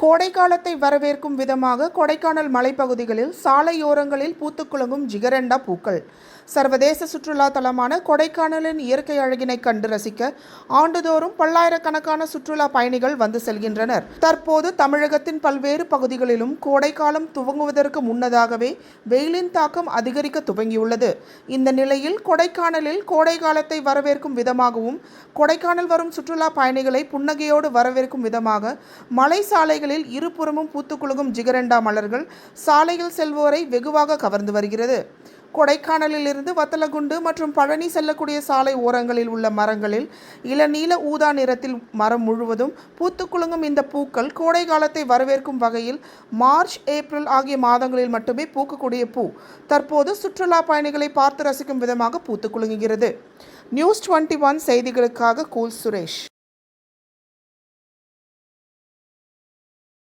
கோடை காலத்தை வரவேற்கும் விதமாக கொடைக்கானல் மலைப்பகுதிகளில் சாலையோரங்களில் பூத்துக்குலுங்கும் ஜிகரெண்டா பூக்கள். சர்வதேச சுற்றுலா தலமான கொடைக்கானலின் இயற்கை அழகினை கண்டு ரசிக்க ஆண்டுதோறும் பல்லாயிரக்கணக்கான சுற்றுலா பயணிகள் வந்து செல்கின்றனர். தற்போது தமிழகத்தின் பல்வேறு பகுதிகளிலும் கோடைக்காலம் துவங்குவதற்கு முன்னதாகவே வெயிலின் தாக்கம் அதிகரிக்க துவங்கியுள்ளது. இந்த நிலையில் கொடைக்கானலில் கோடை காலத்தை வரவேற்கும் விதமாகவும் கொடைக்கானல் வரும் சுற்றுலா பயணிகளை புன்னகையோடு வரவேற்கும் விதமாக மலை சாலைகள் சாலைகளில் இருபுறமும் பூத்துக்குலுங்கும் ஜிகரெண்டா மலர்கள் சாலையில் செல்வோரை வெகுவாக கவர்ந்து வருகிறது. கொடைக்கானலில் இருந்து வத்தலகுண்டு மற்றும் பழனி செல்லக்கூடிய சாலை ஓரங்களில் உள்ள மரங்களில் இளநீல ஊதா நிறத்தில் மரம் முழுவதும் பூத்துக்குலுங்கும் இந்த பூக்கள் கோடை காலத்தை வரவேற்கும் வகையில் மார்ச் ஏப்ரல் ஆகிய மாதங்களில் மட்டுமே பூக்கக்கூடிய பூ. தற்போது சுற்றுலா பயணிகளை பார்த்து ரசிக்கும் விதமாக பூத்துக்குலுங்குகிறது நியூஸ் டுவெண்ட்டி ஒன் செய்திகளுக்காக கூல் சுரேஷ்.